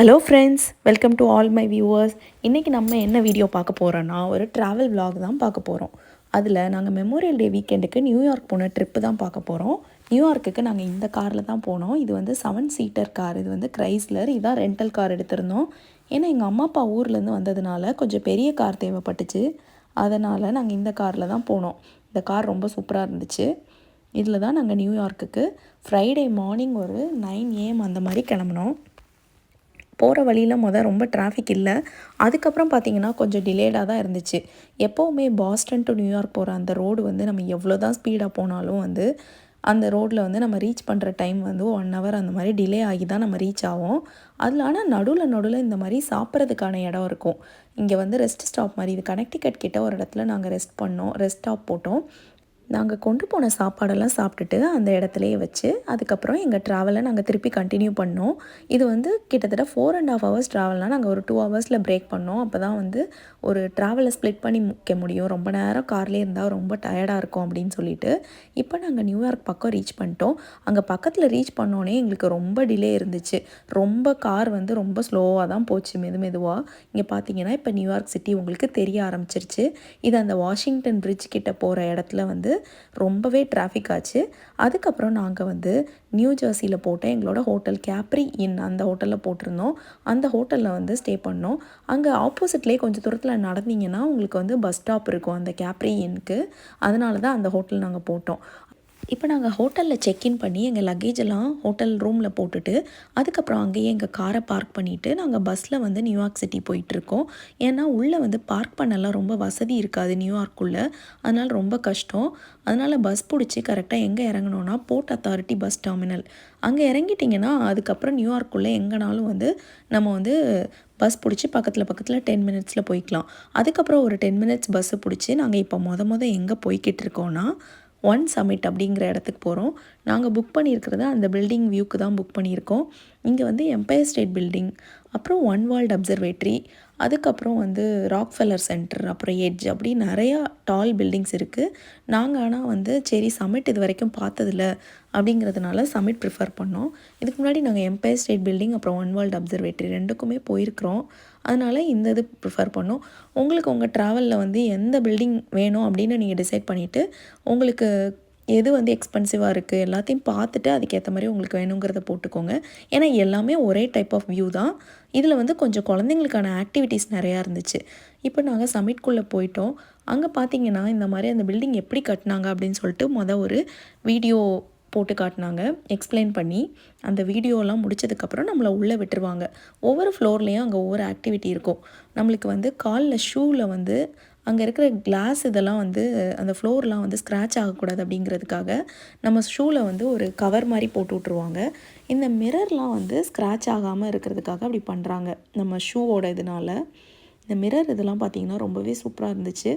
Hello friends welcome to all my viewers இன்றைக்கி நம்ம என்ன வீடியோ பார்க்க போகிறோன்னா ஒரு ட்ராவல் vlog தான் பார்க்க போகிறோம் அதில் நாங்கள் மெமோரியல் டே வீக்கெண்டுக்கு நியூயார்க் போன ட்ரிப்பு தான் பார்க்க போகிறோம் நியூயார்க்குக்கு நாங்கள் இந்த காரில் தான் போனோம். இது வந்து செவன் சீட்டர் கார் இது வந்து கிரைஸ்லர் இதான் ரெண்டல் கார் எடுத்திருந்தோம். ஏன்னா எங்கள் அம்மா அப்பா ஊர்லேருந்து வந்ததுனால கொஞ்சம் பெரிய கார் தேவைப்பட்டுச்சு. அதனால் நாங்கள் இந்த காரில் தான் போனோம். இந்த கார் ரொம்ப சூப்பராக இருந்துச்சு. இதில் தான் நாங்கள் நியூயார்க்குக்கு ஃப்ரைடே மார்னிங் ஒரு நைன் ஏஎம் அந்த மாதிரி கிளம்புனோம். போகிற வழியில் மொதல் ரொம்ப டிராஃபிக் இல்லை. அதுக்கப்புறம் பார்த்தீங்கன்னா கொஞ்சம் டிலேடாக தான் இருந்துச்சு. எப்போவுமே பாஸ்டன் டு நியூயார்க் போகிற அந்த ரோடு வந்து நம்ம எவ்வளோ தான் ஸ்பீடாக போனாலும் வந்து அந்த ரோட்டில் வந்து நம்ம ரீச் பண்ணுற டைம் வந்து ஒன் ஹவர் அந்த மாதிரி டிலே ஆகி தான் நம்ம ரீச் ஆகும் அதில் ஆனால் நடுவில் நடுவில் இந்த மாதிரி சாப்பிட்றதுக்கான இடம் இருக்கும். இங்கே வந்து ரெஸ்ட் ஸ்டாப் மாதிரி இது கனெக்டிகட் கிட்ட ஒரு இடத்துல நாங்கள் ரெஸ்ட் பண்ணோம். ரெஸ்ட் ஸ்டாப் போட்டோம். நாங்கள் கொண்டு போன சாப்பாடெல்லாம் சாப்பிட்டுட்டு அந்த இடத்துலையே வச்சு அதுக்கப்புறம் எங்கள் ட்ராவலை நாங்கள் திருப்பி கண்டினியூ பண்ணோம். இது வந்து கிட்டத்தட்ட ஃபோர் அண்ட் ஆஃப் ஹவர்ஸ் ட்ராவல்னால் நாங்கள் ஒரு டூ ஹவர்ஸில் பிரேக் பண்ணோம். அப்போ தான் வந்து ஒரு ட்ராவலை ஸ்ப்ளிட் பண்ணி முக்க முடியும். ரொம்ப நேரம் கார்லேயே இருந்தால் ரொம்ப டயர்டாக இருக்கும் அப்படின்னு சொல்லிட்டு இப்போ நாங்கள் நியூயார்க் பக்கம் ரீச் பண்ணிட்டோம். அங்கே பக்கத்தில் ரீச் பண்ணோன்னே எங்களுக்கு ரொம்ப டிலே இருந்துச்சு. ரொம்ப கார் வந்து ரொம்ப ஸ்லோவாக தான் போச்சு மெது மெதுவாக இங்கே பார்த்தீங்கன்னா இப்போ நியூயார்க் சிட்டி உங்களுக்கு தெரிய ஆரம்பிச்சிருச்சு. இது அந்த வாஷிங்டன் பிரிட்ஜ் கிட்ட போகிற இடத்துல வந்து ரொம்பவே டிராஃபிக் ஆச்சு. அதுக்கப்புறம் நாங்கள் வந்து நியூ ஜெர்சியில் போட்ட எங்களோட ஹோட்டல் கேப்ரி இன் அந்த ஹோட்டலில் போட்டிருந்தோம். அந்த ஹோட்டலில் வந்து ஸ்டே பண்ணோம். அங்கே ஆப்போசிட்லேயே கொஞ்சம் தூரத்தில் நடந்தீங்கன்னா உங்களுக்கு வந்து பஸ் ஸ்டாப் இருக்கும் அந்த கேப்ரி இன்க்கு அதனால தான் அந்த ஹோட்டல் நாங்கள் போட்டோம். இப்போ நாங்கள் ஹோட்டலில் செக்இன் பண்ணி எங்கள் லக்கேஜ் எல்லாம் ஹோட்டல் ரூமில் போட்டுட்டு அதுக்கப்புறம் அங்கேயே எங்கள் காரை பார்க் பண்ணிவிட்டு நாங்கள் பஸ்ஸில் வந்து நியூயார்க் சிட்டி போயிட்டுருக்கோம். ஏன்னா உள்ளே வந்து பார்க் பண்ணலாம் ரொம்ப வசதி இருக்காது நியூயார்க்குள்ளே அதனால் ரொம்ப கஷ்டம். அதனால் பஸ் பிடிச்சி கரெக்டாக எங்கே இறங்கணுன்னா போர்ட் அத்தாரிட்டி பஸ் டெர்மினல் அங்கே இறங்கிட்டிங்கன்னா அதுக்கப்புறம் நியூயார்க்குள்ளே எங்கேனாலும் வந்து நம்ம வந்து பஸ் பிடிச்சி பக்கத்தில் பக்கத்தில் டென் மினிட்ஸில் போய்க்கலாம். அதுக்கப்புறம் ஒரு டென் மினிட்ஸ் பஸ்ஸை பிடிச்சி நாங்கள் இப்போ மொத மொதல் எங்கே போய்கிட்டு இருக்கோன்னா ஒன் சமிட் அப்படிங்கிற இடத்துக்கு போகிறோம் நாங்கள் புக் பண்ணியிருக்கிறது அந்த பில்டிங் வியூக்கு தான் புக் பண்ணியிருக்கோம். இங்கே வந்து எம்பயர் ஸ்டேட் பில்டிங் அப்புறம் ஒன் வேர்ல்டு அப்சர்வேட்ரி அதுக்கப்புறம் வந்து ராக்ஃபெல்லர் சென்டர் அப்புறம் எட்ஜ் அப்படி நிறையா டால் பில்டிங்ஸ் இருக்குது நாங்கள் ஆனால் வந்து சரி சமிட் இது வரைக்கும் பார்த்ததில்ல அப்படிங்கிறதுனால சமிட் ப்ரிஃபர் பண்ணோம். இதுக்கு முன்னாடி நாங்கள் எம்பயர் ஸ்டேட் பில்டிங் அப்புறம் ஒன் வேர்ல்டு அப்சர்வேட்ரி ரெண்டுக்குமே போயிருக்கிறோம். அதனால் இந்த இது ப்ரிஃபர் பண்ணோம். உங்களுக்கு உங்கள் ட்ராவலில் வந்து எந்த பில்டிங் வேணும் அப்படின்னு நீங்கள் டிசைட் பண்ணிவிட்டு உங்களுக்கு எது வந்து எக்ஸ்பென்சிவாக இருக்குது எல்லாத்தையும் பார்த்துட்டு அதுக்கேற்ற மாதிரி உங்களுக்கு வேணுங்கிறத போட்டுக்கோங்க. ஏன்னா எல்லாமே ஒரே டைப் ஆஃப் வியூ தான். இதில் வந்து கொஞ்சம் குழந்தைங்களுக்கான ஆக்டிவிட்டீஸ் நிறையா இருந்துச்சு. இப்போ நாங்கள் சமிட்குள்ளே போயிட்டோம். அங்கே பார்த்தீங்கன்னா இந்த மாதிரி அந்த பில்டிங் எப்படி கட்டினாங்க அப்படின்னு சொல்லிட்டு மொதல் ஒரு வீடியோ போட்டு காட்டினாங்க. எக்ஸ்பிளைன் பண்ணி அந்த வீடியோலாம் முடிச்சதுக்கப்புறம் நம்மளை உள்ளே விட்டுருவாங்க. ஒவ்வொரு ஃப்ளோர்லேயும் அங்கே ஒவ்வொரு ஆக்டிவிட்டி இருக்கும். நம்மளுக்கு வந்து காலில் ஷூவில் வந்து அங்கே இருக்கிற கிளாஸ் இதெல்லாம் வந்து அந்த ஃப்ளோர்லாம் வந்து ஸ்க்ராட்ச் ஆகக்கூடாது அப்படிங்கிறதுக்காக நம்ம ஷூவில் வந்து ஒரு கவர் மாதிரி போட்டு விட்ருவாங்க இந்த மிரர்லாம் வந்து ஸ்க்ராட்ச் ஆகாமல் இருக்கிறதுக்காக அப்படி பண்ணுறாங்க நம்ம ஷூவோட இதனால். இந்த மிரர் இதெல்லாம் பார்த்திங்கன்னா ரொம்பவே சூப்பராக இருந்துச்சு.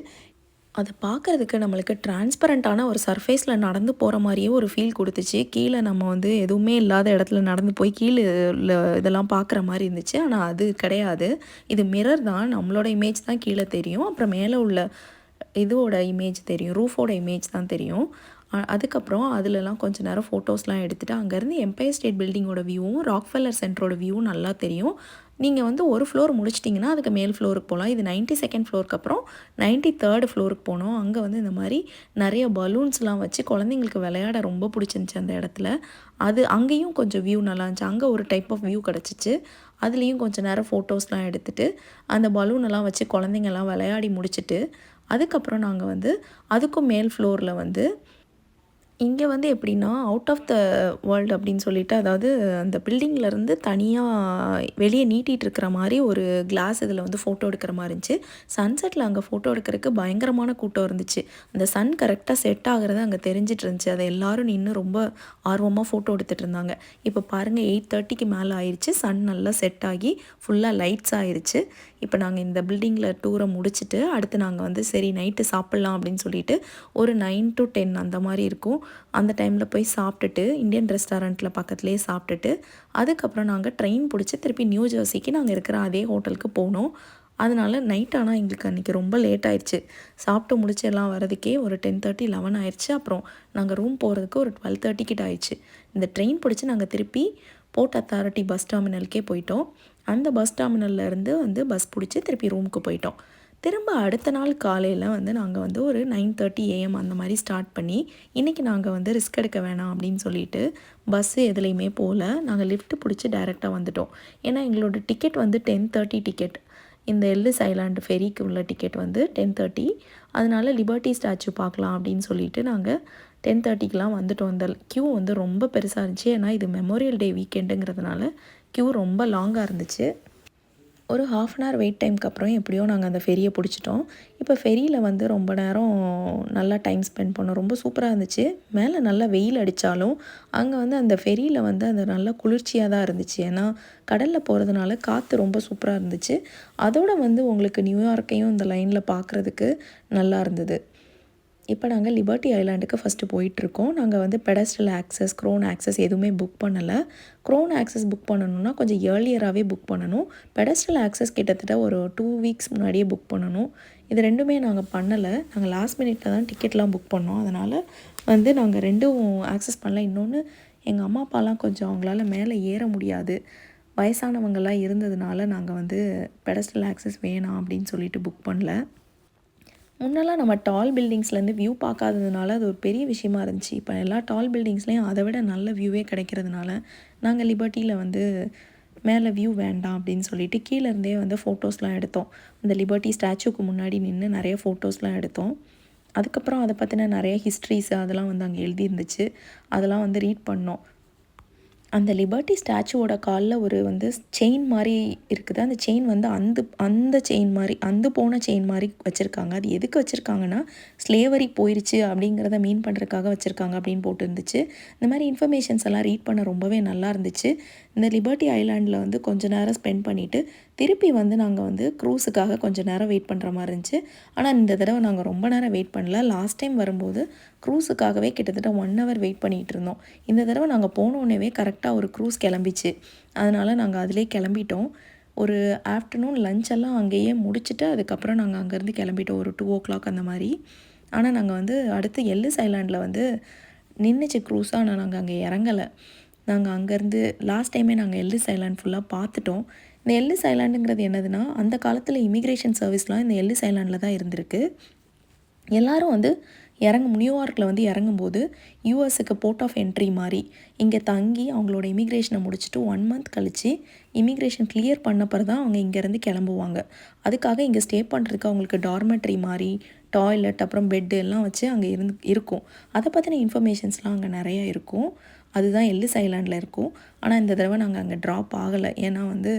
அதை பார்க்குறதுக்கு நம்மளுக்கு டிரான்ஸ்பரண்ட்டான ஒரு சர்ஃபேஸில் நடந்து போகிற மாதிரியே ஒரு ஃபீல் கொடுத்துச்சு. கீழே நம்ம வந்து எதுவுமே இல்லாத இடத்துல நடந்து போய் கீழே உள்ள இதெல்லாம் பார்க்குற மாதிரி இருந்துச்சு. ஆனால் அது கிடையாது. இது மிரர் தான். நம்மளோட இமேஜ் தான் கீழே தெரியும். அப்புறம் மேலே உள்ள இதோட இமேஜ் தெரியும். ரூஃபோட இமேஜ் தான் தெரியும். அதுக்கப்புறம் அதுலலாம் கொஞ்ச நேரம் ஃபோட்டோஸ்லாம் எடுத்துகிட்டு அங்கேருந்து எம்பயர் ஸ்டேட் பில்டிங்கோட வியூவும் ராக்ஃபெல்லர் சென்டரோட வியூவும் நல்லா தெரியும். நீங்கள் வந்து ஒரு ஃப்ளோர் முடிச்சிட்டிங்கன்னா அதுக்கு மேல் ஃப்ளோருக்கு போகலாம் இது 92nd செகண்ட் ஃப்ளோருக்கு அப்புறம் 93rd தேர்டு ஃப்ளோருக்கு போனோம். அங்கே வந்து இந்த மாதிரி நிறைய பலூன்ஸ்லாம் வச்சு குழந்தைங்களுக்கு விளையாட ரொம்ப பிடிச்சிருந்துச்சி அந்த இடத்துல. அது அங்கேயும் கொஞ்சம் வியூ நல்லா இருந்துச்சு. அங்கே ஒரு டைப் ஆஃப் வியூ கிடச்சிச்சு. அதுலேயும் கொஞ்சம் நேரம் ஃபோட்டோஸ்லாம் எடுத்துட்டு அந்த பலூனெல்லாம் வச்சு குழந்தைங்கலாம் விளையாடி முடிச்சுட்டு அதுக்கப்புறம் நாங்கள் வந்து அதுக்கும் மேல் ஃப்ளோரில் வந்து இங்கே வந்து எப்படின்னா அவுட் ஆஃப் த வேர்ல்டு அப்படின்னு சொல்லிட்டு அதாவது அந்த பில்டிங்லேருந்து தனியாக வெளியே நீட்டிகிட்டு இருக்கிற மாதிரி ஒரு கிளாஸ் இதில் வந்து ஃபோட்டோ எடுக்கிற மாதிரி இருந்துச்சு. சன்செட்டில் அங்கே ஃபோட்டோ எடுக்கிறதுக்கு பயங்கரமான கூட்டம் இருந்துச்சு. அந்த சன் கரெக்டாக செட் ஆகிறது அங்கே தெரிஞ்சிட்டு இருந்துச்சு. அதை எல்லோரும் நின்று ரொம்ப ஆர்வமாக ஃபோட்டோ எடுத்துகிட்டு இருந்தாங்க. இப்போ பாருங்கள் எயிட் தேர்ட்டிக்கு மேலே ஆயிடுச்சு சன் நல்லா செட் ஆகி ஃபுல்லாக லைட்ஸ் ஆயிடுச்சு இப்போ நாங்கள் இந்த பில்டிங்கில் டூரை முடிச்சுட்டு அடுத்து நாங்கள் வந்து சரி நைட்டு சாப்பிட்லாம் அப்படின்னு சொல்லிட்டு ஒரு நைன் டு டென் அந்த மாதிரி இருக்கும். அந்த டைமில் போய் சாப்பிட்டுட்டு இந்தியன் ரெஸ்டாரண்ட்டில் பக்கத்துலேயே சாப்பிட்டுட்டு அதுக்கப்புறம் நாங்கள் ட்ரெயின் பிடிச்சி திருப்பி நியூ ஜெர்சிக்கு நாங்கள் இருக்கிற அதே ஹோட்டலுக்கு போனோம். அதனால நைட் ஆனால் எங்களுக்கு அன்றைக்கி ரொம்ப லேட் ஆயிடுச்சு. சாப்பிட்டு முடிச்சு எல்லாம் வரதுக்கே ஒரு டென் தேர்ட்டி லெவன் ஆயிடுச்சு. அப்புறம் நாங்கள் ரூம் போகிறதுக்கு ஒரு டுவெல் தேர்ட்டி கிட்ட ஆயிடுச்சு. இந்த ட்ரெயின் பிடிச்சி நாங்கள் திருப்பி போர்ட் அத்தாரிட்டி பஸ் டெர்மினலுக்கே போயிட்டோம். அந்த பஸ் டெர்மினல்லேருந்து வந்து பஸ் பிடிச்சி திருப்பி ரூமுக்கு போயிட்டோம். திரும்ப அடுத்த நாள் காலையில் வந்து நாங்கள் வந்து ஒரு நைன் தேர்ட்டி ஏஎம் அந்த மாதிரி ஸ்டார்ட் பண்ணி இன்றைக்கி நாங்கள் வந்து ரிஸ்க் எடுக்க வேணாம் அப்படின்னு சொல்லிட்டு பஸ்ஸு எதுலேயுமே போகல நாங்கள் லிஃப்ட்டு பிடிச்சி டைரெக்டாக வந்துட்டோம். ஏன்னா எங்களோட டிக்கெட் வந்து டென் தேர்ட்டி டிக்கெட் இந்த எல்லிஸ் ஐலாண்டு ஃபெரிக்கு உள்ள டிக்கெட் வந்து டென் தேர்ட்டி அதனால லிபர்ட்டி ஸ்டாச்சு பார்க்கலாம் அப்படின்னு சொல்லிட்டு நாங்கள் டென் தேர்ட்டிக்கெலாம் வந்துட்டோம். அந்த க்யூ வந்து ரொம்ப பெருசாக இருந்துச்சு. ஏன்னா இது மெமோரியல் டே வீக்கெண்டுங்கிறதுனால க்யூ ரொம்ப லாங்காக இருந்துச்சு. ஒரு ஹாஃப் அன் ஹவர் வெயிட் டைம்க்கு அப்புறம் எப்படியோ நாங்கள் அந்த ஃபெரியை பிடிச்சிட்டோம். இப்போ ஃபெரியில் வந்து ரொம்ப நேரம் நல்லா டைம் ஸ்பெண்ட் பண்ணோம். ரொம்ப சூப்பராக இருந்துச்சு. மேலே நல்லா வெயில் அடித்தாலும் அங்கே வந்து அந்த ஃபெரியில் வந்து அந்த நல்லா குளிர்ச்சியாக தான் இருந்துச்சு. ஏன்னா கடலில் போகிறதுனால காற்று ரொம்ப சூப்பராக இருந்துச்சு. அதோட வந்து உங்களுக்கு நியூயார்க்கையும் இந்த லைனில் பார்க்குறதுக்கு நல்லா இருந்தது. இப்போ நாங்கள் லிபர்ட்டி ஐலாண்டுக்கு ஃபஸ்ட்டு போயிட்டுருக்கோம். நாங்கள் வந்து பெடஸ்டல் ஆக்சஸ் க்ரோன் ஆக்சஸ் எதுவுமே புக் பண்ணலை. க்ரோன் ஆக்சஸ் புக் பண்ணணும்னா கொஞ்சம் ஏர்லியராகவே புக் பண்ணணும். பெடஸ்டல் ஆக்சஸ் கிட்டத்தட்ட ஒரு டூ வீக்ஸ் முன்னாடியே புக் பண்ணணும். இது ரெண்டுமே நாங்கள் பண்ணலை. நாங்கள் லாஸ்ட் மினிட்ல தான் டிக்கெட்லாம் புக் பண்ணோம். அதனால் வந்து நாங்கள் ரெண்டும் ஆக்சஸ் பண்ணல. இன்னொன்று எங்கள் அம்மா அப்பாலாம் கொஞ்சம் அவங்களால மேலே ஏற முடியாது. வயசானவங்கள்லாம் இருந்ததுனால நாங்கள் வந்து பெடஸ்டல் ஆக்சஸ் வேணாம் அப்படின்னு சொல்லிட்டு புக் பண்ணல. முன்னெல்லாம் நம்ம டால் பில்டிங்ஸ்லேருந்து வியூ பார்க்காததுனால அது ஒரு பெரிய விஷயமா இருந்துச்சு. இப்போ எல்லா டால் பில்டிங்ஸ்லேயும் அதை விட நல்ல வியூவே கிடைக்கிறதுனால நாங்கள் லிபர்ட்டியில் வந்து மேலே வியூ வேண்டாம் அப்படின்னு சொல்லிட்டு கீழே இருந்தே வந்து ஃபோட்டோஸ்லாம் எடுத்தோம். அந்த லிபர்ட்டி ஸ்டாச்சுக்கு முன்னாடி நின்று நிறைய ஃபோட்டோஸ்லாம் எடுத்தோம். அதுக்கப்புறம் அதை பற்றின நிறைய ஹிஸ்ட்ரிஸ் அதெல்லாம் வந்து அங்கே எழுதியிருந்துச்சு. அதெல்லாம் வந்து ரீட் பண்ணோம். அந்த லிபர்ட்டி ஸ்டாச்சுவோட காலில் ஒரு வந்து செயின் மாதிரி இருக்குது. அந்த செயின் வந்து அந்த அந்த செயின் மாதிரி அந்த போன செயின் மாதிரி வச்சுருக்காங்க. அது எதுக்கு வச்சுருக்காங்கன்னா ஸ்லேவரி போயிருச்சு அப்படிங்கிறத மீன் பண்ணுறதுக்காக வச்சுருக்காங்க அப்படின்னு போட்டுருந்துச்சு. இந்த மாதிரி இன்ஃபர்மேஷன்ஸ் எல்லாம் ரீட் பண்ண ரொம்பவே நல்லா இருந்துச்சு. இந்த லிபர்ட்டி ஐலாண்டில் வந்து கொஞ்ச நேரம் ஸ்பெண்ட் பண்ணிவிட்டு திருப்பி வந்து நாங்கள் வந்து க்ரூஸுக்காக கொஞ்சம் நேரம் வெயிட் பண்ணுற மாதிரி இருந்துச்சு. ஆனால் இந்த தடவை நாங்கள் ரொம்ப நேரம் வெயிட் பண்ணல. லாஸ்ட் டைம் வரும்போது க்ரூஸுக்காகவே கிட்டத்தட்ட ஒன் ஹவர் வெயிட் பண்ணிகிட்டு இருந்தோம். இந்த தடவை நாங்கள் போனோடனே கரெக்டாக ஒரு க்ரூஸ் கிளம்பிச்சு. அதனால் நாங்கள் அதிலே கிளம்பிட்டோம். ஒரு ஆஃப்டர்நூன் லஞ்ச் எல்லாம் அங்கேயே முடிச்சுட்டு அதுக்கப்புறம் நாங்கள் அங்கேருந்து கிளம்பிட்டோம். ஒரு டூ ஓ கிளாக் அந்த மாதிரி. ஆனால் நாங்கள் வந்து அடுத்து எல்லிஸ் ஐலாண்டில் வந்து நின்றுச்சு க்ரூஸாக ஆனால் நாங்கள் அங்கே இறங்கலை. நாங்கள் அங்கேருந்து லாஸ்ட் டைமே நாங்கள் எல்லிஸ் ஐலாண்ட் ஃபுல்லாக பார்த்துட்டோம். இந்த எல்லிஸ் ஐலாண்டுங்கிறது என்னதுன்னா அந்த காலத்தில் இமிக்ரேஷன் சர்வீஸ்லாம் இந்த எல்லிஸ் ஐலாண்டில் தான் இருந்திருக்கு. எல்லாரும் வந்து இறங்கும் நியூயார்க்கில் வந்து இறங்கும்போது யூஎஸுக்கு போர்ட் ஆஃப் என்ட்ரி மாதிரி இங்கே தங்கி அவங்களோட இமிக்ரேஷனை முடிச்சுட்டு ஒன் மந்த் கழித்து இமிக்ரேஷன் கிளியர் பண்ணப்பறம் தான் அவங்க இங்கேருந்து கிளம்புவாங்க. அதுக்காக இங்கே ஸ்டே பண்ணுறதுக்கு அவங்களுக்கு டார்மெட்ரி மாதிரி டாய்லெட் அப்புறம் பெட்டு எல்லாம் வச்சு அங்கே இருந்து இருக்கும். அதை பற்றின இன்ஃபர்மேஷன்ஸ்லாம் அங்கே நிறையா இருக்கும். அதுதான் எல்லிஸ் ஐலாண்டில் இருக்கும். ஆனால் இந்த தடவை நாங்கள் அங்கே ட்ராப் ஆகலை. ஏன்னா வந்து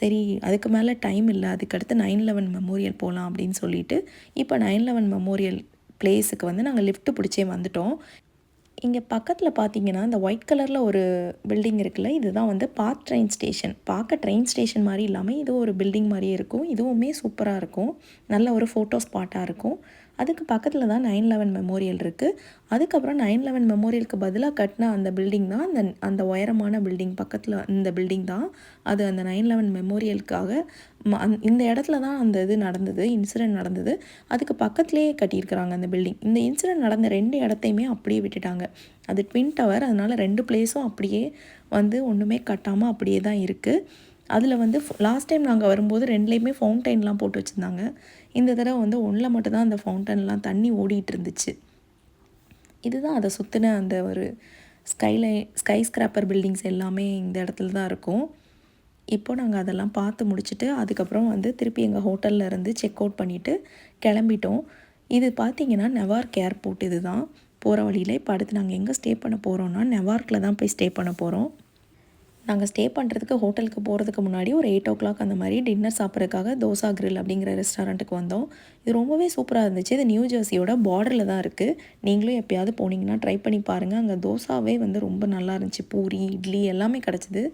சரி அதுக்கு மேலே டைம் இல்லை. அதுக்கடுத்து நைன் லெவன் மெமோரியல் போகலாம் அப்படின்னு சொல்லிட்டு இப்போ நைன் லெவன் மெமோரியல் பிளேஸுக்கு வந்து நாங்கள் லிஃப்ட் பிடிச்சே வந்துட்டோம். இங்கே பக்கத்தில் பார்த்தீங்கன்னா இந்த ஒயிட் கலரில் ஒரு பில்டிங் இருக்குல்ல இதுதான் வந்து பார்க் ட்ரெயின் ஸ்டேஷன் பார்க்க ட்ரெயின் ஸ்டேஷன் மாதிரி இல்லாமல் இது ஒரு பில்டிங் மாதிரியே இருக்கும். இதுவுமே சூப்பராக இருக்கும். நல்ல ஒரு ஃபோட்டோ ஸ்பாட்டாக இருக்கும். அதுக்கு பக்கத்தில் தான் நைன் லெவன் மெமோரியல் இருக்குது அதுக்கப்புறம் நைன் லெவன் மெமோரியலுக்கு பதிலாக கட்டின அந்த பில்டிங் தான் அந்த அந்த உயரமான பில்டிங் பக்கத்தில் இந்த பில்டிங் தான். அது அந்த நைன் லெவன் மெமோரியலுக்காக இந்த இடத்துல தான் அந்த இது நடந்தது இன்சிடெண்ட் நடந்தது. அதுக்கு பக்கத்துலேயே கட்டியிருக்கிறாங்க அந்த பில்டிங் இந்த இன்சிடெண்ட் நடந்த ரெண்டு இடத்தையுமே அப்படியே விட்டுட்டாங்க. அது ட்வின் டவர் அதனால் ரெண்டு பிளேஸும் அப்படியே வந்து ஒன்றுமே கட்டாமல் அப்படியே தான் இருக்குது அதில் வந்து லாஸ்ட் டைம் நாங்கள் வரும்போது ரெண்டுலேயுமே ஃபவுண்டைன்லாம் போட்டு வச்சுருந்தாங்க. இந்த தடவை வந்து ஒன்றில் மட்டும்தான் அந்த ஃபவுண்டன்லாம் தண்ணி ஓடிட்டு இருந்துச்சு. இதுதான் அதை சுற்றின அந்த ஒரு ஸ்கைலை ஸ்கை ஸ்கிராப்பர் பில்டிங்ஸ் எல்லாமே இந்த இடத்துல தான் இருக்கும். இப்போ நாங்கள் அதெல்லாம் பார்த்து முடிச்சுட்டு அதுக்கப்புறம் வந்து திருப்பி எங்கள் ஹோட்டலில் இருந்து செக் அவுட் பண்ணிவிட்டு கிளம்பிட்டோம். இது பார்த்திங்கன்னா நெவார்க் ஏர்போர்ட் இது தான் போகிற வழியில் இப்போ அடுத்து நாங்கள் எங்கே ஸ்டே பண்ண போகிறோன்னா நெவார்க்கில் தான் போய் ஸ்டே பண்ண போகிறோம் நாங்கள் ஸ்டே பண்ணுறதுக்கு ஹோட்டலுக்கு போகிறதுக்கு முன்னாடி ஒரு எயிட் ஓ கிளாக் அந்த மாதிரி டின்னர் சாப்பிட்றதுக்காக தோசா கிரில் அப்படிங்கிற ரெஸ்டாரண்ட்டுக்கு வந்தோம். இது ரொம்பவே சூப்பராக இருந்துச்சு. இது நியூ ஜெர்சியோட பார்டரில் தான் இருக்குது நீங்களும் எப்போயாவது போனீங்கன்னா ட்ரை பண்ணி பாருங்கள் அங்கே தோசாவே வந்து ரொம்ப நல்லா இருந்துச்சு. பூரி இட்லி எல்லாமே கிடச்சிது.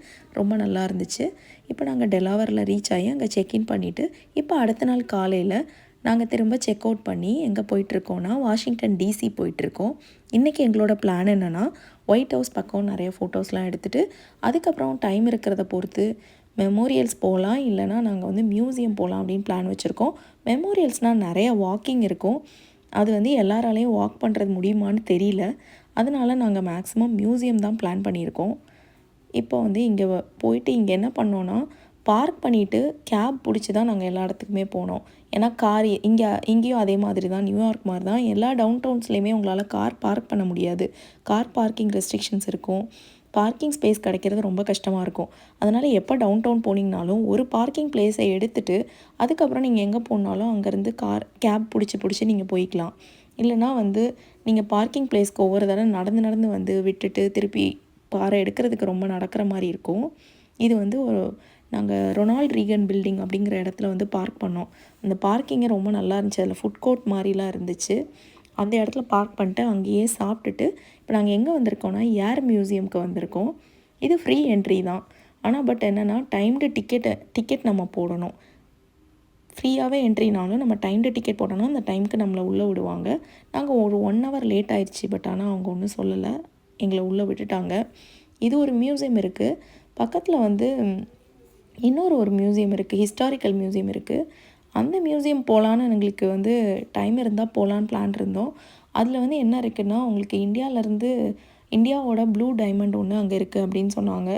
ரொம்ப நல்லா இருந்துச்சு. இப்போ நாங்கள் டெலாவரில் ரீச் ஆகி அங்கே செக்இன் பண்ணிவிட்டு இப்போ அடுத்த நாள் காலையில் நாங்கள் திரும்ப செக் அவுட் பண்ணி எங்கே போயிட்டுருக்கோன்னா வாஷிங்டன் டிசி போயிட்டுருக்கோம் இன்றைக்கி எங்களோட பிளான் என்னென்னா ஒயிட் ஹவுஸ் பக்கம் நிறைய ஃபோட்டோஸ்லாம் எடுத்துகிட்டு அதுக்கப்புறம் டைம் இருக்கிறத பொறுத்து மெமோரியல்ஸ் போகலாம் இல்லைனா நாங்கள் வந்து மியூசியம் போகலாம் அப்படின்னு பிளான் வச்சுருக்கோம். மெமோரியல்ஸ்னால் நிறைய வாக்கிங் இருக்கும். அது வந்து எல்லாராலையும் வாக் பண்ணுறது முடியுமான்னு தெரியல. அதனால் நாங்கள் மேக்ஸிமம் மியூசியம் தான் பிளான் பண்ணியிருக்கோம். இப்போ வந்து இங்கே போயிட்டு இங்கே என்ன பண்ணோன்னா பார்க் பண்ணிவிட்டு கேப் பிடிச்சி தான் நாங்கள் எல்லா இடத்துக்குமே போனோம். ஏன்னா கார் இங்கே இங்கேயும் அதே மாதிரி தான் நியூயார்க் மாதிரி தான் எல்லா டவுன் டவுன்ஸ்லேயுமே உங்களால் கார் பார்க் பண்ண முடியாது. கார் பார்க்கிங் ரெஸ்ட்ரிக்ஷன்ஸ் இருக்கும். பார்க்கிங் ஸ்பேஸ் கிடைக்கிறது ரொம்ப கஷ்டமாக இருக்கும். அதனால் எப்போ டவுன் டவுன் போனீங்கனாலும் ஒரு பார்க்கிங் பிளேஸை எடுத்துகிட்டு அதுக்கப்புறம் நீங்கள் எங்கே போனாலும் அங்கேருந்து கார் கேப் பிடிச்சி பிடிச்சி நீங்கள் போய்க்கலாம். இல்லைனா வந்து நீங்கள் பார்க்கிங் பிளேஸ்க்கு ஒவ்வொரு தடவை நடந்து நடந்து வந்து விட்டுட்டு திருப்பி பாறை எடுக்கிறதுக்கு ரொம்ப நடக்கிற மாதிரி இருக்கும். இது வந்து ஒரு நாங்கள் ரொனால்ட் ரீகன் பில்டிங் அப்படிங்கிற இடத்துல வந்து பார்க் பண்ணோம். அந்த பார்க்கிங்கே ரொம்ப நல்லா இருந்துச்சு. அதில் ஃபுட் கோர்ட் மாதிரிலாம் இருந்துச்சு. அந்த இடத்துல பார்க் பண்ணிட்டு அங்கேயே சாப்பிட்டுட்டு இப்போ நாங்கள் எங்கே வந்திருக்கோம்னா ஏர் மியூசியம்க்கு வந்திருக்கோம். இது ஃப்ரீ என்ட்ரி தான். ஆனால் பட் என்னென்னா டைம்டு டிக்கெட்டை டிக்கெட் நம்ம போடணும். ஃப்ரீயாகவே என்ட்ரினாலும் நம்ம டைம்டு டிக்கெட் போட்டோம்னா அந்த டைமுக்கு நம்மளை உள்ளே விடுவாங்க. நாங்கள் ஒரு ஒன் ஹவர் லேட் ஆயிடுச்சு பட் ஆனால் அவங்க ஒன்றும் சொல்லலை. எங்களை உள்ளே விட்டுட்டாங்க. இது ஒரு மியூசியம் இருக்குது பக்கத்தில் வந்து இன்னொரு ஒரு மியூசியம் இருக்குது ஹிஸ்டாரிக்கல் மியூசியம் இருக்குது அந்த மியூசியம் போகலான்னு எங்களுக்கு வந்து டைம் இருந்தால் போகலான்னு பிளான் இருந்தோம். அதில் வந்து என்ன இருக்குன்னா உங்களுக்கு இந்தியாவிலேருந்து இந்தியாவோட ப்ளூ டைமண்ட் ஒன்று அங்கே இருக்குது அப்படின்னு சொன்னாங்க.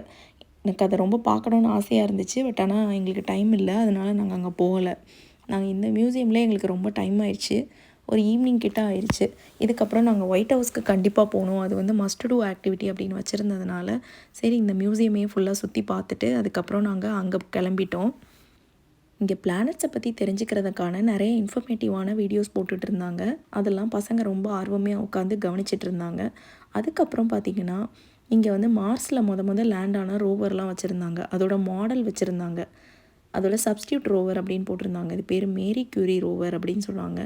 எனக்கு அதை ரொம்ப பார்க்கணுன்னு ஆசையாக இருந்துச்சு பட் ஆனால் எங்களுக்கு டைம் இல்லை அதனால் நாங்கள் அங்கே போகலை. நாங்கள் இந்த மியூசியம்லேயே எங்களுக்கு ரொம்ப டைம் ஆயிடுச்சு. ஒரு ஈவினிங் கிட்ட ஆயிடுச்சு இதுக்கப்புறம் நாங்கள் ஒயிட் ஹவுஸ்க்கு கண்டிப்பாக போகணும் அது வந்து மஸ்ட் டூ ஆக்டிவிட்டி அப்படின்னு வச்சுருந்ததுனால சரி இந்த மியூசியமே ஃபுல்லாக சுற்றி பார்த்துட்டு அதுக்கப்புறம் நாங்கள் அங்கே கிளம்பிட்டோம். இங்கே பிளானட்ஸை பற்றி தெரிஞ்சுக்கிறதுக்கான நிறைய இன்ஃபர்மேட்டிவான வீடியோஸ் போட்டுட்டு இருந்தாங்க. அதெல்லாம் பசங்க ரொம்ப ஆர்வமாக உட்காந்து கவனிச்சிட்டு இருந்தாங்க. அதுக்கப்புறம் பார்த்திங்கன்னா இங்கே வந்து மார்ஸில் முத மொதல் லேண்டான ரோவர்லாம் வச்சுருந்தாங்க. அதோட மாடல் வச்சுருந்தாங்க. அதோட சப்ஸ்டியூட் ரோவர் அப்படின்னு போட்டிருந்தாங்க. இது பேர் மேரி க்யூரி ரோவர் அப்படின்னு சொல்லுவாங்க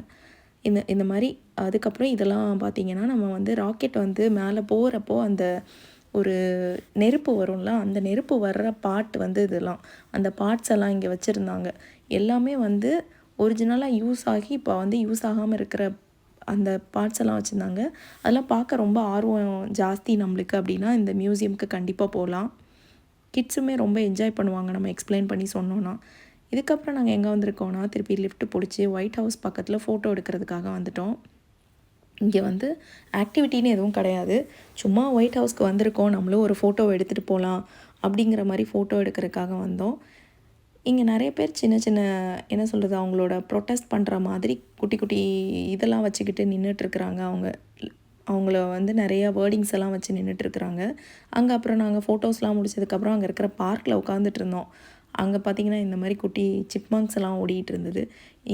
இந்த இந்த மாதிரி அதுக்கப்புறம் இதெல்லாம் பார்த்திங்கன்னா நம்ம வந்து ராக்கெட் வந்து மேலே போகிறப்போ அந்த ஒரு நெருப்பு வரும்ல அந்த நெருப்பு வர்ற பார்ட் வந்து இதெல்லாம் அந்த பார்ட்ஸ் எல்லாம் இங்கே வச்சுருந்தாங்க. எல்லாமே வந்து ஒரிஜினலாக யூஸ் ஆகி இப்போ வந்து யூஸ் ஆகாமல் இருக்கிற அந்த பார்ட்ஸ் எல்லாம் வச்சுருந்தாங்க. அதெல்லாம் பார்க்க ரொம்ப ஆர்வம் ஜாஸ்தி நம்மளுக்கு அப்படின்னா இந்த மியூசியமுக்கு கண்டிப்பாக போகலாம். கிட்ஸுமே ரொம்ப என்ஜாய் பண்ணுவாங்க நம்ம எக்ஸ்பிளைன் பண்ணி சொன்னோன்னா இதுக்கப்புறம் நாங்கள் எங்கே வந்திருக்கோன்னா திருப்பி லிஃப்ட் பிடிச்சி ஒயிட் ஹவுஸ் பக்கத்தில் ஃபோட்டோ எடுக்கிறதுக்காக வந்துட்டோம். இங்கே வந்து ஆக்டிவிட்டின்னு எதுவும் கிடையாது. சும்மா ஒயிட் ஹவுஸ்க்கு வந்திருக்கோம். நம்மளும் ஒரு ஃபோட்டோ எடுத்துகிட்டு போகலாம் அப்படிங்கிற மாதிரி ஃபோட்டோ எடுக்கிறதுக்காக வந்தோம். இங்கே நிறைய பேர் சின்ன சின்ன என்ன சொல்கிறது அவங்களோட ப்ரொட்டஸ்ட் பண்ணுற மாதிரி குட்டி குட்டி இதெல்லாம் வச்சுக்கிட்டு நின்றுட்டுருக்குறாங்க அவங்க அவங்கள வந்து நிறைய வேர்டிங்ஸ் எல்லாம் வச்சு நின்றுட்டுருக்குறாங்க அங்கே அப்புறம் நாங்கள் ஃபோட்டோஸ்லாம் முடிச்சதுக்கப்புறம் அங்கே இருக்கிற பார்க்கில் உட்காந்துட்டு இருந்தோம். அங்கே பார்த்திங்கன்னா இந்த மாதிரி குட்டி சிப்மங்ஸ் எல்லாம் ஓடிட்டு இருந்தது.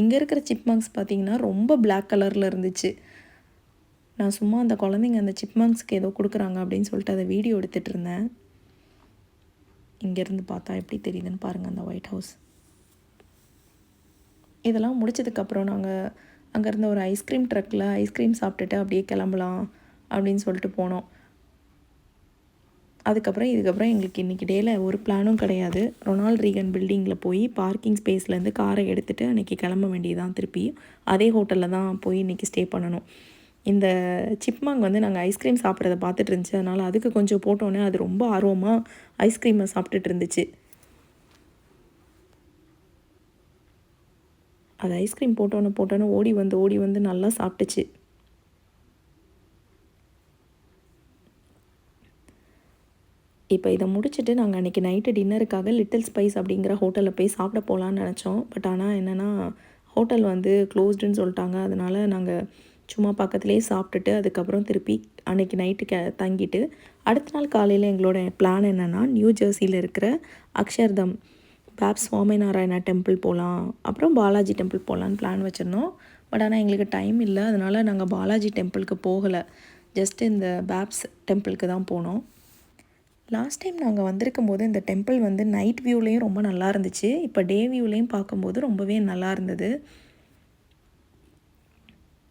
இங்கே இருக்கிற சிப்மங்ஸ் பார்த்திங்கன்னா ரொம்ப பிளாக் கலரில் இருந்துச்சு. நான் சும்மா அந்த குழந்தைங்க அந்த சிப்மங்ஸ்க்கு ஏதோ கொடுக்குறாங்க அப்படின்னு சொல்லிட்டு அதை வீடியோ எடுத்துகிட்டு இருந்தேன். இங்கேருந்து பார்த்தா எப்படி தெரியுதுன்னு பாருங்கள் அந்த ஒயிட் ஹவுஸ் இதெல்லாம் முடிச்சதுக்கப்புறம் நாங்கள் அங்கேருந்து ஒரு ஐஸ்கிரீம் ட்ரக்கில் ஐஸ்கிரீம் சாப்பிட்டுட்டு அப்படியே கிளம்பலாம் அப்படின்னு சொல்லிட்டு போனோம். அதுக்கப்புறம் இதுக்கப்புறம் எங்களுக்கு இன்றைக்கி டேயில் ஒரு பிளானும் கிடையாது. ரொனால்ட் ரீகன் பில்டிங்கில் போய் பார்க்கிங் ஸ்பேஸ்லேருந்து காரை எடுத்துகிட்டு அன்றைக்கி கிளம்ப வேண்டியதான் திருப்பி. அதே ஹோட்டலில் தான் போய் இன்றைக்கி ஸ்டே பண்ணணும். இந்த சிப்மாங் வந்து நாங்கள் ஐஸ்கிரீம் சாப்பிட்றத பார்த்துட்டு இருந்துச்சு. அதனால் அதுக்கு கொஞ்சம் போட்டோன்னே அது ரொம்ப ஆர்வமாக ஐஸ்கிரீமை சாப்பிட்டுட்டு இருந்துச்சு. அது ஐஸ்கிரீம் போட்டோன்னே போட்டோன்னே ஓடி வந்து ஓடி வந்து நல்லா சாப்பிட்டுச்சு. இப்போ இதை முடிச்சுட்டு நாங்கள் அன்றைக்கி நைட்டு டின்னருக்காக லிட்டில் ஸ்பைஸ் அப்படிங்கிற ஹோட்டலில் போய் சாப்பிட போகலான்னு நினச்சோம். பட் ஆனால் என்னென்னா ஹோட்டல் வந்து க்ளோஸ்டுன்னு சொல்லிட்டாங்க. அதனால் நாங்கள் சும்மா பக்கத்துலேயே சாப்பிட்டுட்டு அதுக்கப்புறம் திருப்பி அன்றைக்கி நைட்டு கே தங்கிட்டு அடுத்த நாள் காலையில் எங்களோட பிளான் என்னென்னா நியூ ஜெர்சியில் இருக்கிற அக்ஷர்தம் பேப் சுவாமிநாராயணா டெம்பிள் போகலாம் அப்புறம் பாலாஜி டெம்பிள் போகலான்னு பிளான் வச்சுருந்தோம். பட் ஆனால் எங்களுக்கு டைம் இல்லை. அதனால் நாங்கள் பாலாஜி டெம்பிளுக்கு போகலை. ஜஸ்ட் இந்த பேப்ஸ் டெம்பிளுக்கு தான் போனோம். லாஸ்ட் டைம் நாங்கள் வந்திருக்கும் போது இந்த டெம்பிள் வந்து நைட் வியூலேயும் ரொம்ப நல்லா இருந்துச்சு. இப்போ டே வியூலேயும் பார்க்கும்போது ரொம்பவே நல்லா இருந்தது.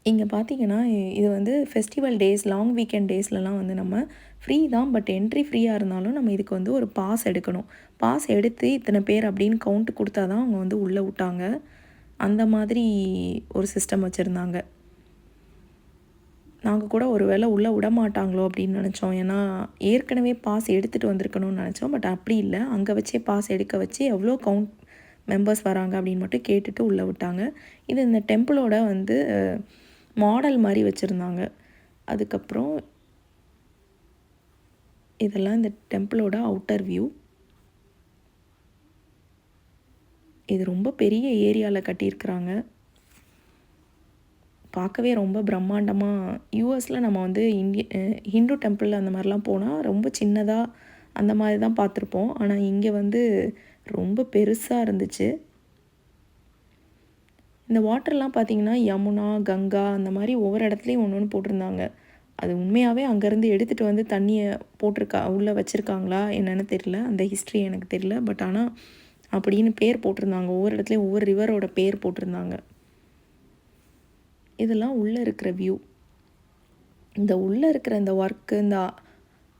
இங்கே பார்த்தீங்கன்னா இது வந்து ஃபெஸ்டிவல் டேஸ் லாங் வீக்கெண்ட் டேஸ்லலாம் வந்து நம்ம ஃப்ரீ தான். பட் என்ட்ரி ஃப்ரீயாக இருந்தாலும் நம்ம இதுக்கு வந்து ஒரு பாஸ் எடுக்கணும். பாஸ் எடுத்து இத்தனை பேர் அப்படின்னு கவுண்ட் கொடுத்தா தான் அவங்க வந்து உள்ளே விட்டாங்க. அந்த மாதிரி ஒரு சிஸ்டம் வச்சுருந்தாங்க. நாங்கள் கூட ஒரு வேளை உள்ளே விட மாட்டாங்களோ அப்படின்னு நினச்சோம். ஏன்னா ஏற்கனவே பாஸ் எடுத்துகிட்டு வந்திருக்கணும்னு நினச்சோம். பட் அப்படி இல்லை. அங்கே வச்சே பாஸ் எடுக்க வச்சு எவ்வளோ கவுண்ட் மெம்பர்ஸ் வராங்க அப்படின்னு மட்டும் கேட்டுட்டு உள்ளே விட்டாங்க. இது இந்த டெம்பிளோட வந்து மாடல் மாதிரி வச்சுருந்தாங்க. அதுக்கப்புறம் இதெல்லாம் இந்த டெம்பிளோட அவுட்டர் வியூ இது ரொம்ப பெரிய ஏரியாவில் கட்டியிருக்கிறாங்க. பார்க்கவே ரொம்ப பிரம்மாண்டமாக யூஎஸில் நம்ம வந்து இந்திய ஹிந்து டெம்பிள் அந்த மாதிரிலாம் போனால் ரொம்ப சின்னதாக அந்த மாதிரி தான் பார்த்துருப்போம். ஆனால் இங்கே வந்து ரொம்ப பெருசாக இருந்துச்சு. இந்த வாட்டர்லாம் பார்த்தீங்கன்னா யமுனா கங்கா அந்த மாதிரி ஒவ்வொரு இடத்துலையும் ஒன்று ஒன்று போட்டிருந்தாங்க. அது உண்மையாகவே அங்கேருந்து எடுத்துகிட்டு வந்து தண்ணியை போட்டிருக்கா உள்ளே வச்சுருக்காங்களா என்னென்னு தெரியல. அந்த ஹிஸ்ட்ரி எனக்கு தெரில பட் ஆனால் அப்படின்னு பேர் போட்டிருந்தாங்க. ஒவ்வொரு இடத்துலையும் ஒவ்வொரு ரிவரோட பேர் போட்டிருந்தாங்க. இதெல்லாம் உள்ளே இருக்கிற வியூ இந்த உள்ளே இருக்கிற இந்த ஒர்க்கு இந்த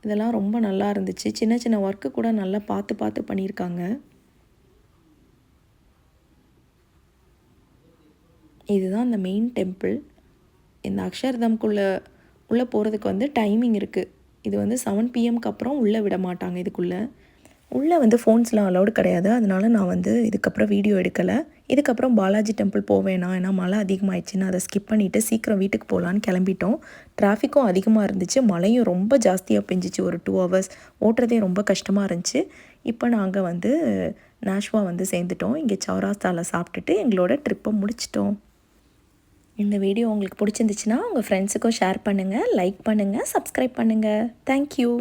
இதெல்லாம் ரொம்ப நல்லா இருந்துச்சு. சின்ன சின்ன ஒர்க்கு கூட நல்லா பார்த்து பார்த்து பண்ணியிருக்காங்க. இதுதான் இந்த மெயின் டெம்பிள் இந்த அக்ஷர்தம்குள்ளே உள்ளே போகிறதுக்கு வந்து டைமிங் இருக்குது இது வந்து செவன் பிஎம்க்கு அப்புறம் உள்ளே விட மாட்டாங்க இதுக்குள்ளே. உள்ளே வந்து ஃபோன்ஸ்லாம் அலௌடு கிடையாது. அதனால நான் வந்து இதுக்கப்புறம் வீடியோ எடுக்கலை. இதுக்கப்புறம் பாலாஜி டெம்பிள் போவேனா? ஏன்னா மழை அதிகமாகிடுச்சின்னு அதை ஸ்கிப் பண்ணிவிட்டு சீக்கிரம் வீட்டுக்கு போகலான்னு கிளம்பிட்டோம். டிராஃபிக்கும் அதிகமாக இருந்துச்சு. மழையும் ரொம்ப ஜாஸ்தியாக பெஞ்சிச்சு. ஒரு டூ ஹவர்ஸ் ஓட்டுறதே ரொம்ப கஷ்டமாக இருந்துச்சு. இப்போ நாங்கள் வந்து நாஷ்வா வந்து சேர்ந்துட்டோம். இங்கே சௌராஸ்தாவில் சாப்பிட்டுட்டு எங்களோட ட்ரிப்பை முடிச்சிட்டோம். இந்த வீடியோ உங்களுக்கு பிடிச்சிருந்துச்சுன்னா உங்கள் ஃப்ரெண்ட்ஸுக்கும் ஷேர் பண்ணுங்கள் லைக் பண்ணுங்கள் சப்ஸ்கிரைப் பண்ணுங்கள் தேங்க்யூ